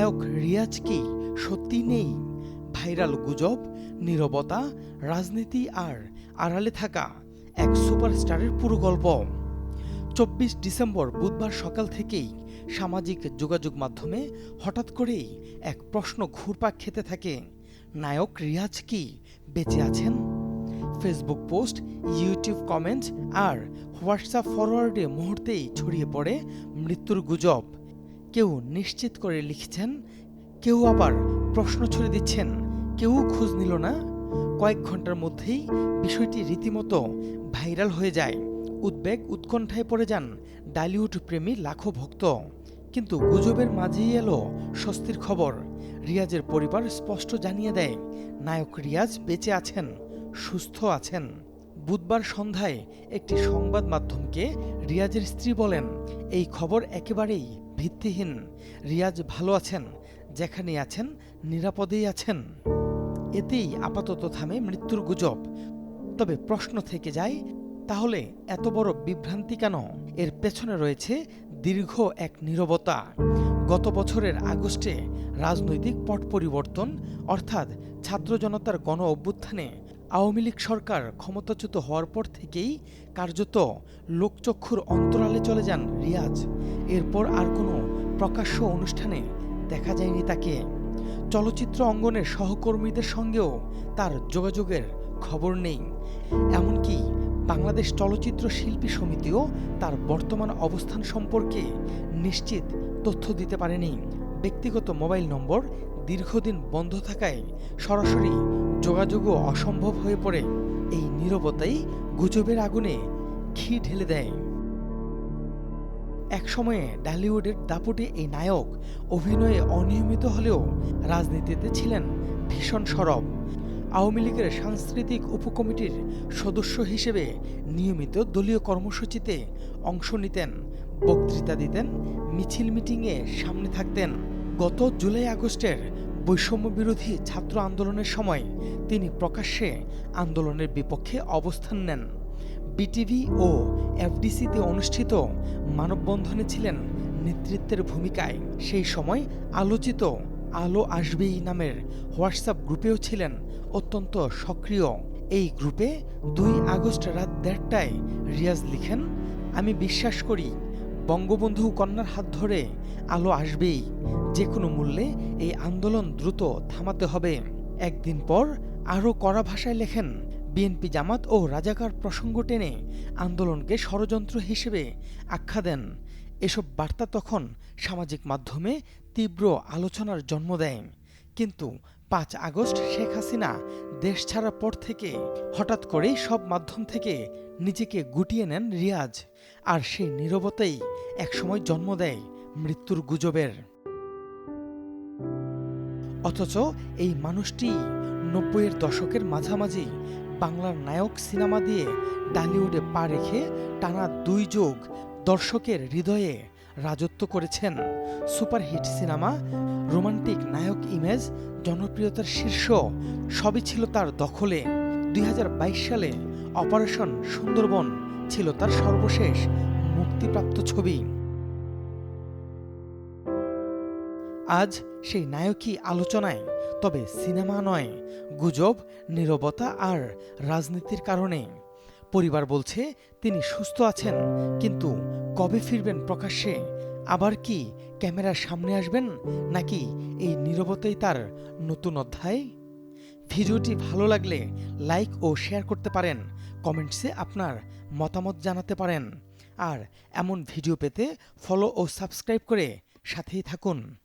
নায়ক রিয়াজ কি সত্যি নেই? ভাইরাল গুজব, নীরবতা, রাজনীতি আর আড়ালে থাকা এক সুপারস্টারের পুরো গল্প। চব্বিশ ডিসেম্বর বুধবার সকাল থেকেই সামাজিক যোগাযোগ মাধ্যমে হঠাৎ করেই এক প্রশ্ন ঘুরপাক খেতে থাকে। নায়ক রিয়াজ কি বেঁচে আছেন? ফেসবুক পোস্ট, ইউটিউব কমেন্টস আর হোয়াটসঅ্যাপ ফরওয়ার্ডে মুহূর্তেই ছড়িয়ে পড়ে মৃত্যুর গুজব। কেউ নিশ্চিত করে লিখছেন, কেউ আবার প্রশ্ন ছড়ে দিচ্ছেন, কেউ খোঁজ নিল না। কয়েক ঘণ্টার মধ্যেই বিষয়টি রীতিমতো ভাইরাল হয়ে যায়। উদ্বেগ উৎকণ্ঠায় পড়ে যান ডালিউড প্রেমী লাখো ভক্ত। কিন্তু গুজবের মাঝেই এলো স্বস্তির খবর। রিয়াজের পরিবার স্পষ্ট জানিয়ে দেয়, নায়ক রিয়াজ বেঁচে আছেন, সুস্থ আছেন। বুধবার সন্ধ্যায় একটি সংবাদ মাধ্যমকে রিয়াজের স্ত্রী বলেন, এই খবর একেবারেই ভিত্তিহীন রিয়াজ ভালো আছেন যেখানে আছেন, নিরাপদেই আছেন। এতেই আপাতত থামে মৃত্যুর গুজব। তবে প্রশ্ন থেকে যায়, তাহলে এত বড় বিভ্রান্তি কেন? এর পেছনে রয়েছে দীর্ঘ এক নীরবতা। গত বছরের আগস্টে রাজনৈতিক পট পরিবর্তন, অর্থাৎ ছাত্র জনতার গণ অভ্যুত্থানে আওয়ামী লীগ সরকার ক্ষমতাচ্যুত হওয়ার পর থেকেই কার্যত লোকচক্ষুর অন্তরালে চলে যান রিয়াজ। এরপর আর কোনো প্রকাশ্য অনুষ্ঠানে দেখা যায়নি তাকে। চলচ্চিত্র অঙ্গনের সহকর্মীদের সঙ্গেও তার যোগাযোগের খবর নেই। এমনকি বাংলাদেশ চলচ্চিত্র শিল্পী সমিতিও তার বর্তমান অবস্থান সম্পর্কে নিশ্চিত তথ্য দিতে পারেনি। ব্যক্তিগত মোবাইল নম্বর দীর্ঘদিন বন্ধ থাকায় সরাসরি যোগাযোগও অসম্ভব হয়ে পড়ে। এই নীরবতাই গুজবের আগুনে ঘি ঢেলে দেয়। একসময়ে ডালিউডের দাপটে এই নায়ক অভিনয়ে অনিয়মিত হলেও রাজনীতিতে ছিলেন ভীষণ সরব। আওয়ামী লীগের সাংস্কৃতিক উপকমিটির সদস্য হিসেবে নিয়মিত দলীয় কর্মসূচিতে অংশ নিতেন, বক্তৃতা দিতেন, মিছিল মিটিংয়ে সামনে থাকতেন। গত জুলাই আগস্টের বৈষম্য বিরোধী ছাত্র আন্দোলনের সময় তিনি প্রকাশ্যে আন্দোলনের বিপক্ষে অবস্থান নেন। বিটিভি ও এফডিসিতে অনুষ্ঠিত মানববন্ধনে ছিলেন নেতৃত্বের ভূমিকায়। সেই সময় আলোচিত আলো আসবেই নামের হোয়াটসঅ্যাপ গ্রুপেও ছিলেন অত্যন্ত সক্রিয়। এই গ্রুপে দুই আগস্ট রাত দেড়টায় রিয়াজ লিখেন, আমি বিশ্বাস করি বঙ্গবন্ধু কন্যার হাত ধরে আলো আসবেই যে কোনো মূল্যে এই আন্দোলন দ্রুত থামাতে হবে। একদিন পর আরও কড়া ভাষায় লেখেন বিএনপি জামাত ও রাজাকার প্রসঙ্গ টেনে আন্দোলনকে ষড়যন্ত্র হিসেবে আখ্যা দেন। এসব বার্তা তখন সামাজিক মাধ্যমে তীব্র আলোচনার জন্ম দেয়। কিন্তু পাঁচ আগস্ট শেখ হাসিনা দেশ ছাড়ার পর থেকে হঠাৎ করেই সব মাধ্যম থেকে নিজেকে গুটিয়ে নেন রিয়াজ। আর সেই নীরবতাই একসময় জন্ম দেয় মৃত্যুর গুজবের। অথচ এই মানুষটি নব্বইয়ের দশকের মাঝামাঝি বাংলার নায়ক সিনেমা দিয়ে ডালিউডে পা রেখে টানা দুই যুগ দর্শকের হৃদয়ে রাজত্ব করেছেন সুপারহিট সিনেমা রোমান্টিক নায়ক ইমেজ জনপ্রিয়তার শীর্ষ, সবই ছিল তার দখলে। দুই হাজার বাইশ সালে অপারেশন সুন্দরবন ছিল তার সর্বশেষ মুক্তিপ্রাপ্ত ছবি। আজ সেই নায়কই আলোচনায়, তবে সিনেমা নয়, গুজব, নীরবতা আর রাজনীতির কারণে। পরিবার বলছে তিনি সুস্থ আছেন, কিন্তু কবে ফিরবেন প্রকাশ্যে? আবার কি ক্যামেরার সামনে আসবেন, নাকি এই নীরবতাই তার নতুন অধ্যায়? ভিডিওটি ভালো লাগলে লাইক ও শেয়ার করতে পারেন, কমেন্টসে আপনার মতামত জানাতে পারেন। আর এমন ভিডিও পেতে ফলো ও সাবস্ক্রাইব করে সাথেই থাকুন।